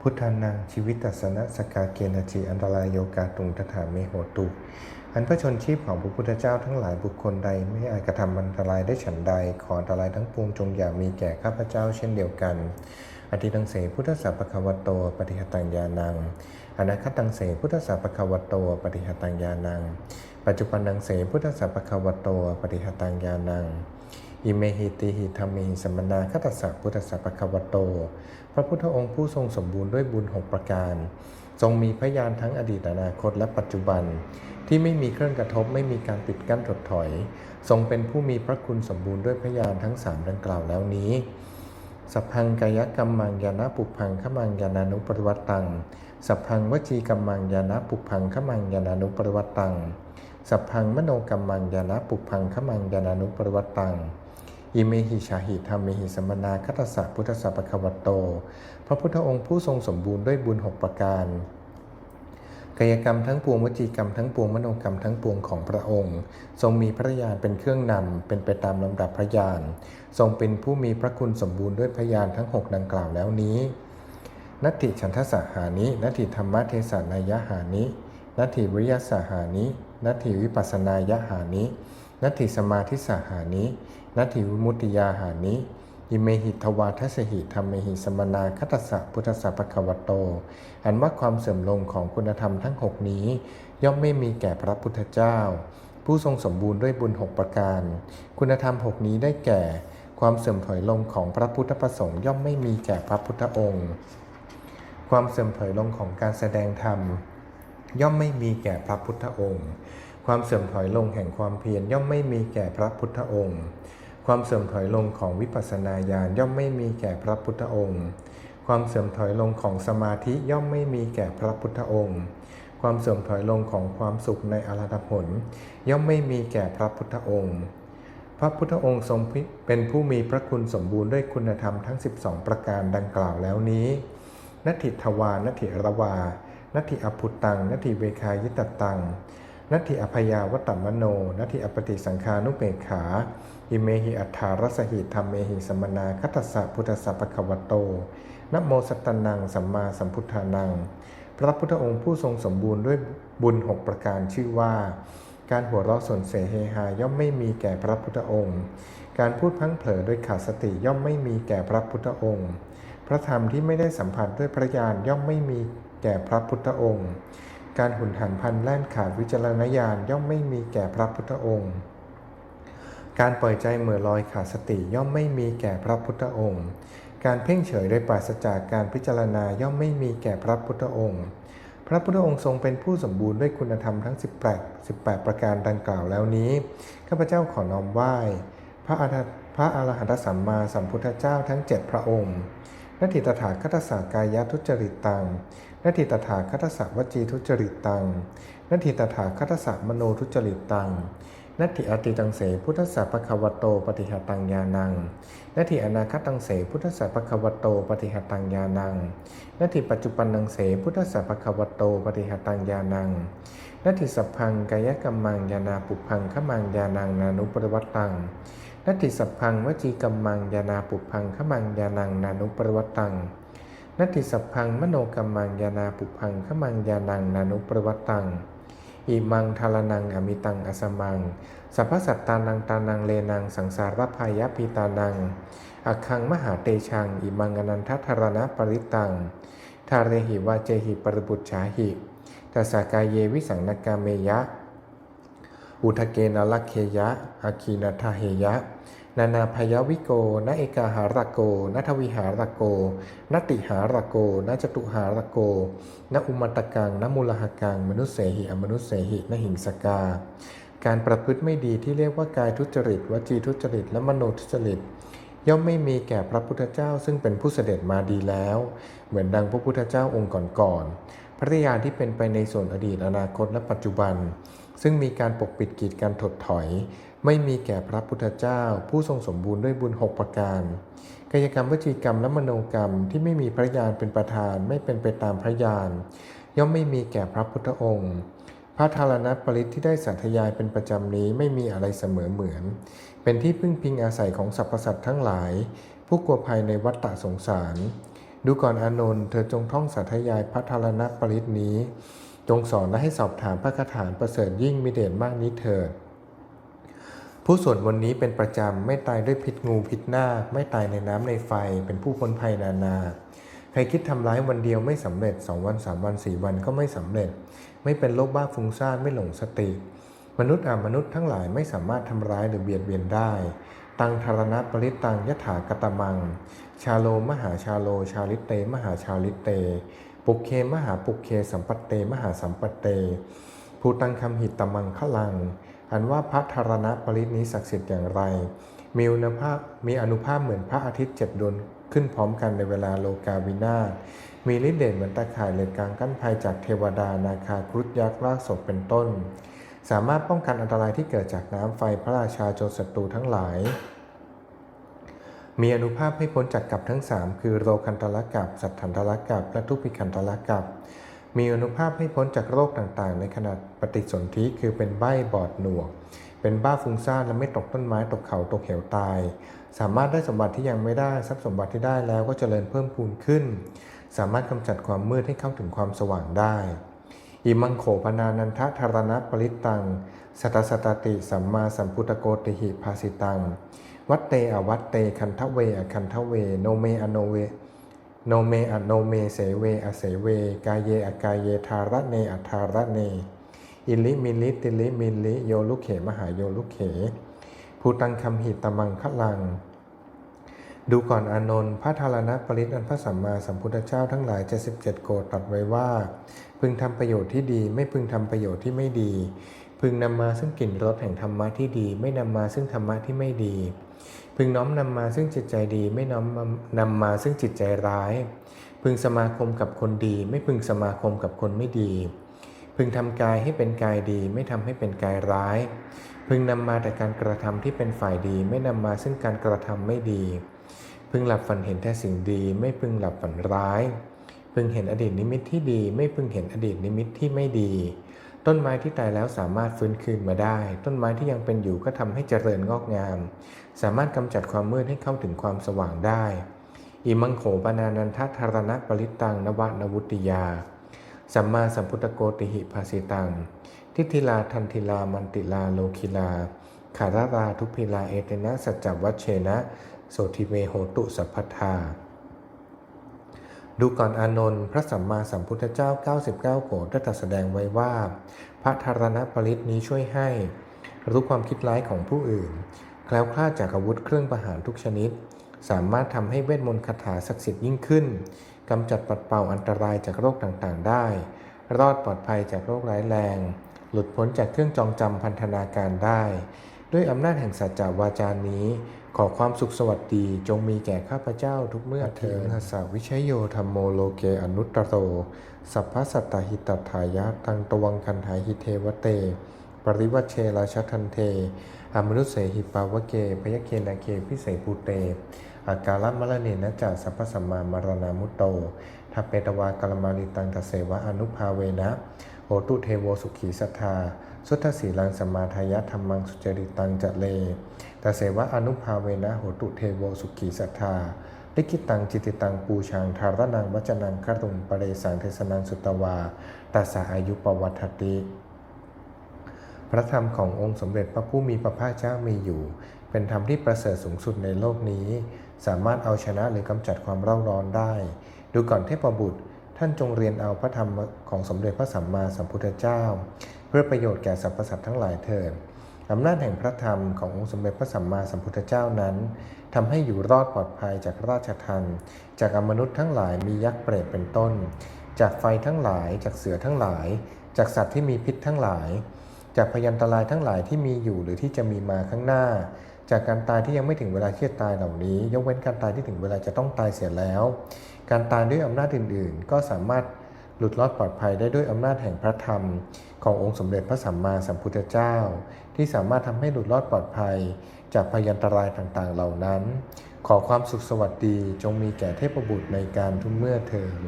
พุทธานังชีวิตตัสนะสกาเกณจีอันตรายโยกาตุงตถาเมโหตุ อันพระชนชีพของพระพุทธเจ้าทั้งหลายบุคคลใดไม่อาจกระทำอันตรายได้ฉันใด ขออันตรายทั้งปวงจงอย่ามีแก่ข้าพเจ้าเช่นเดียวกัน อธิตังเสพุทธสัพพะคะวะโตปฏิหตังญาณังอนาคตังเสพุทธสัพพะคะวะโตปฏิหตังญาณัง ปัจจุบันนังเสพุทธสัพพะคะวะโตปฏิหตังญาณัง อิเมหิติหิธรรมิหิสมมนาคตัสสะพุทธสัพพะคะวะโต พระพุทธองค์ผู้ทรงสมบูรณ์ด้วยบุญหกประการ ทรงมีพยานทั้งอดีตอนาคตและปัจจุบัน ที่ไม่มีเครื่องกระทบไม่มีการปิดกั้นถดถอย ทรงเป็นผู้มีพระคุณสมบูรณ์ด้วยพยานทั้งสามดังกล่าวแล้วนี้สัพพังกายกรรมังยานะปุพังขมังยานานุปริวัตตัง สัพพังวจีกรรมังยานะปุพังขมังยานานุปริวัตตัง สัพพังมโนกรรมังยานะปุพังขมังยานานุปริวัตัง อิเมหิชาหิธรรมเมหิสมนาคัตสสะพุทธสัพพะคะวโต พระพุทธองค์ผู้ทรงสมบูรณ์ด้วยบุญหกประการกายกรรมทั้งปวงวจีกรรมทั้งปวงมโนกรรมทั้งปวงของพระองค์ ทรงมีพระญาณเป็นเครื่องนำเป็นไปตามลำดับพระญาณทรงเป็นผู้มีพระคุณสมบูรณ์ด้วยพระญาณทั้งหกดังกล่าวแล้วนี้นัตถิฉันทสหานินัตถิธรรมเทศนายหานินัตถิวิริยสหานิ นัตถิวิปัสสนายหานินัตถิสมาธิสหานินัตถิวิมุตติยาหานิอิเมหิทวาทัสหิธรรมเมหิสมนาคตสะพุทธสัพพะคะวโต อันว่าความเสื่อมลงของคุณธรรมทั้งหกนี้ ย่อมไม่มีแก่พระพุทธเจ้า ผู้ทรงสมบูรณ์ด้วยบุญหกประการ คุณธรรมหกนี้ได้แก่ ความเสื่อมถอยลงของพระพุทธประสงค์ย่อมไม่มีแก่พระพุทธองค์ ความเสื่อมถอยลงของการแสดงธรรม ย่อมไม่มีแก่พระพุทธองค์ ความเสื่อมถอยลงแห่งความเพียรย่อมไม่มีแก่พระพุทธองค์ ความเสื่อมถอยลงของวิปัสสนาญาณย่อมไม่มีแก่พระพุทธองค์ ความเสื่อมถอยลงของสมาธิย่อมไม่มีแก่พระพุทธองค์ ความเสื่อมถอยลงของความสุขในอรหัตผล ย่อมไม่มีแก่พระพุทธองค์ พระพุทธองค์ทรงเป็นผู้มีพระคุณสมบูรณ์ด้วยคุณธรรมทั้ง 12 ประการดังกล่าวแล้วนี้นัตถิทวานัตถิระวา นัตถิอภุตตังนัตถิเวคายิตตังนัตถิอภยาวัตตมโนนัตถิอปฏิสังคานุเปกขาอิเมหิอัฏฐารสหิธรรมเมหิสมนาคัตสสะพุทธสัพพะควโตนโมสัตตนังสัมมาสัมพุทธานัง พระพุทธองค์ผู้ทรงสมบูรณ์ด้วยบุญหกประการชื่อว่า การหัวเราะสนเสเฮฮาย่อมไม่มีแก่พระพุทธองค์ การพูดพังเผลอโดยขาดสติย่อมไม่มีแก่พระพุทธองค์ พระธรรมที่ไม่ได้สัมผัสด้วยพระญาณย่อมไม่มีแก่พระพุทธองค์ การหุนหันพันแล่นขาดวิจารณญาณย่อมไม่มีแก่พระพุทธองค์ การปล่อยใจเหมื่อลอยขาดสติย่อมไม่มีแก่พระพุทธองค์ การเพ่งเฉยโดยปราศจากการพิจารณาย่อมไม่มีแก่พระพุทธองค์ พระพุทธองค์ทรงเป็นผู้สมบูรณ์ด้วยคุณธรรมทั้ง 18 18 ประการดังกล่าวแล้วนี้ข้าพเจ้าขอน้อมไหว้พระอรหันตพระอรหันตสัมมาสัมพุทธเจ้าทั้ง 7 พระองค์ นัตถิตถาคตสากายทุจริตตังนัตถิตถาคตสวจีทุจริตตังนัตถิตถาคตสมโนทุจริตตังนัตถิอติตังเสพุทธสัพพะคะวโตปฏิหตังญาณังนัตถิอนาคตังเสพุทธสัพพะคะวโตปฏิหตังญาณังนัตถิปัจจุปันังเสพุทธสัพพะคะวโตปฏิหตังญาณังนัตถิสัพพังกายกรรมังญาณาปุพังขมังญาณังนานุปริวัตตัง นัติสัพพังวจีกรรมังญาณาปุพังขมังญาณังนานุปรวัตตังนัตถิสัพพังมโนกรรมังญาณาปุพังขมังญาณังนานุปรวัตตังอิมังทารนังอมิตังอสมัง สัพพสัตตานังตานังเลนังสังสารพายะปีตานังอักขังมหาเตชังอิมังอนันทธารณปริตัง ทาเรหิวาเจหิปรบุตรฉาหิตัสสากายเยวิสังนกาเมยะ อุทเกนลักเคยะอาคีนาทาเฮยะ นานาพยวิโกนเอกาหารโกนัทวิหารโกนติหารโกนจตุหารโกนอุมตะกังนมุลหกัง มนุษเสหิอมนุษเสหินหิงสกา การประพฤติไม่ดีที่เรียกว่ากายทุจริต วจีทุจริต และมโนทุจริตย่อมไม่มีแก่พระพุทธเจ้าซึ่งเป็นผู้เสด็จมาดีแล้ว เหมือนดังพระพุทธเจ้าองค์ก่อนๆ พระญาที่เป็นไปในส่วนอดีตอนาคตและปัจจุบัน ซึ่งมีการปกปิดกีดการถดถอย ไม่มีแก่พระพุทธเจ้า ผู้ทรงสมบูรณ์ด้วยบุญหกประการ กายกรรมวจีกรรมและมโนกรรมที่ไม่มีพระญาณเป็นประธานไม่เป็นไปตามพระญาณย่อมไม่มีแก่พระพุทธองค์ พระธารณปริตที่ได้สัทยายเป็นประจำนี้ไม่มีอะไรเสมอเหมือน เป็นที่พึ่งพิงอาศัยของสรรพสัตว์ทั้งหลาย ผู้กลัวภัยในวัฏฏะสงสาร ดูก่อนอานนท์เธอจงท่องสาธยายพระธารณปริตนี้ จงสอนและให้สอบถามพระคาถาประเสริฐยิ่งมีเด่นมากนี้เถิดผู้สวดวันนี้เป็นประจำ ไม่ตายด้วยพิษงูพิษนาคไม่ตายในน้ำในไฟ เป็นผู้พ้นภัยนานา ใครคิดทำร้ายวันเดียวไม่สำเร็จสองวันสามวันสี่วันก็ไม่สำเร็จ ไม่เป็นโรคบ้าฟุ้งซ่านไม่หลงสติ มนุษย์อามนุษย์ทั้งหลายไม่สามารถทำร้ายหรือเบียดเบียนได้ ตังธารณปริตังยถากตมัง ชาโลมหาชาโล ชาลิเต มหาชาลิเต ปุกเคมหาปุกเคสัมปเต มหาสัมปเต ภูตังคำหิตตมังขลัง อันว่าพระธารณปริตนี้ศักดิ์สิทธิ์อย่างไร มีอนุภาพมีอนุภาพเหมือนพระอาทิตย์เจ็ดดวงขึ้นพร้อมกันในเวลาโลกาวินาศมีฤทธิ์เดชเหมือนตาข่ายเหล็กกลางกั้นภัยจากเทวดานาคาครุฑยักษ์รากศพเป็นต้น สามารถป้องกันอันตรายที่เกิดจากน้ำไฟพระราชาโจรศัตรูทั้งหลาย มีอนุภาพให้พ้นจากกับทั้งสามคือโรคันตลกับ สัตถันตลกับ และทุพิคันตลกับ มีอนุภาพให้พ้นจากโรคต่างๆ ในขณะปฏิสนธิคือเป็นใบ้บอดหนวก เป็นบ้าฟุ้งซ่านและไม่ตกต้นไม้ตกเขาตกเหวตาย สามารถได้สมบัติที่ยังไม่ได้ทรัพย์สมบัติที่ได้แล้วก็เจริญเพิ่มพูนขึ้น สามารถกำจัดความมืดให้เข้าถึงความสว่างได้ อิมังโขพนานันทธารณปริตัง สัตสตติสัมมาสัมพุทธโกติหิภาสิตัง วัตเตอวัตเตคันทเวอคันทเว โนเมอโนเว โนเมอโนเมเสเวอเสเว กายเยอกายเยทาระเนอทาระเน อิลิมิลิติลิมิลิโยลุเขมหาโยลุเขภูตังคำหิตมังคลัง ดูก่อนอานนท์พระธารณปริตอันพระสัมมาสัมพุทธเจ้าทั้งหลาย 77 โกรตรัสไว้ว่า พึงทำประโยชน์ที่ดี ไม่พึงทำประโยชน์ที่ไม่ดี พึงนำมาซึ่งกลิ่นรสแห่งธรรมะที่ดี ไม่นำมาซึ่งธรรมะที่ไม่ดี พึงน้อมนำมาซึ่งจิตใจดี ไม่น้อมนำมาซึ่งจิตใจร้าย พึงสมาคมกับคนดี ไม่พึงสมาคมกับคนไม่ดี พึงทำกายให้เป็นกายดี ไม่ทำให้เป็นกายร้าย พึงนำมาแต่การกระทำที่เป็นฝ่ายดี ไม่นำมาซึ่งการกระทำไม่ดี พึงหลับฝันเห็นแต่สิ่งดี ไม่พึงหลับฝันร้าย พึงเห็นอดีตนิมิตที่ดี ไม่พึงเห็นอดีตนิมิตที่ไม่ดี ต้นไม้ที่ตายแล้วสามารถฟื้นคืนมาได้ ต้นไม้ที่ยังเป็นอยู่ก็ทำให้เจริญงอกงาม สามารถกำจัดความมืดให้เข้าถึงความสว่างได้ อิมังโขปนานันทธารณปริตังนวานวุติยา สัมมาสัมพุทธโกติหิภาสิตัง ทิฏฐิลาทันทิลามันติลาโลคิลา ขาราราทุพิลาเอเตนะสัจจวัชเชนะ โสทิเมโหตุสัพพทาดูก่อนอานนท์พระสัมมาสัมพุทธเจ้า 99โกรธได้ตรัสแสดงไว้ว่า พระธารณปริตนี้ช่วยให้ รู้ความคิดร้ายของผู้อื่น แคล้วคลาดจากอาวุธเครื่องประหารทุกชนิด สามารถทำให้เวทมนต์คาถาศักดิ์สิทธิ์ยิ่งขึ้นกำจัดปัดเป่าอันตรายจากโรคต่างๆ ได้ รอดปลอดภัยจากโรคร้ายแรง หลุดพ้นจากเครื่องจองจำพันธนาการได้ ด้วยอำนาจแห่งสัจจาวาจานี้ ขอความสุขสวัสดีจงมีแก่ข้าพเจ้าทุกเมื่อเถิดหัสสวิชยโยธรรมโมโลเกอนุตตโรสัพพสัตตหิตถายะตังตวังคันหายหิเทวเต ปริวัชเชราชทันเทอมนุษเสหิปาวเกพยเคนาเคพิเศษภูเตอาการมรเนนะจัสัพพสัมมามรณามุตโตทัพเปตวากลมาลิตังตเสวะอนุภาเวนะ โหตุเทโวสุขีสัทธา สุทธสีลังสมาทายะธรรมังสุจริตังจะเลตเสวะอนุภาเวนะโหตุเทโวสุขีสัทธาลิกิตังจิติตังปูชางธารนังวัจนังคารุงปเรสังเทสนังสุตวาตัสสะอายุปวัตติ พระธรรมขององค์สมเด็จพระผู้มีพระภาคเจ้ามีอยู่ เป็นธรรมที่ประเสริฐสูงสุดในโลกนี้ สามารถเอาชนะหรือกำจัดความเร่าร้อนได้ ดูก่อนเทพบุตร ท่านจงเรียนเอาพระธรรมของสมเด็จพระสัมมาสัมพุทธเจ้า เพื่อประโยชน์แก่สรรพสัตว์ทั้งหลายเถิดอำนาจแห่งพระธรรมขององค์สมเด็จพระสัมมาสัมพุทธเจ้านั้นทำให้อยู่รอดปลอดภัยจากราชทันจากอมนุษย์ทั้งหลายมียักษ์เปรตเป็นต้น จากไฟทั้งหลาย จากเสือทั้งหลาย จากสัตว์ที่มีพิษทั้งหลาย จากพยันตรายทั้งหลายที่มีอยู่หรือที่จะมีมาข้างหน้า จากการตายที่ยังไม่ถึงเวลาที่จะตายเหล่านี้ ยกเว้นการตายที่ถึงเวลาจะต้องตายเสียแล้ว การตายด้วยอำนาจอื่น ๆ ก็สามารถหลุดรอดปลอดภัยได้ด้วยอำนาจแห่งพระธรรม ขององค์สมเด็จพระสัมมาสัมพุทธเจ้า ที่สามารถทำให้หลุดรอดปลอดภัย จากพยันตรายต่างๆ เหล่านั้น ขอความสุขสวัสดีจงมีแก่เทพบุตรในการทุกเมื่อเถิด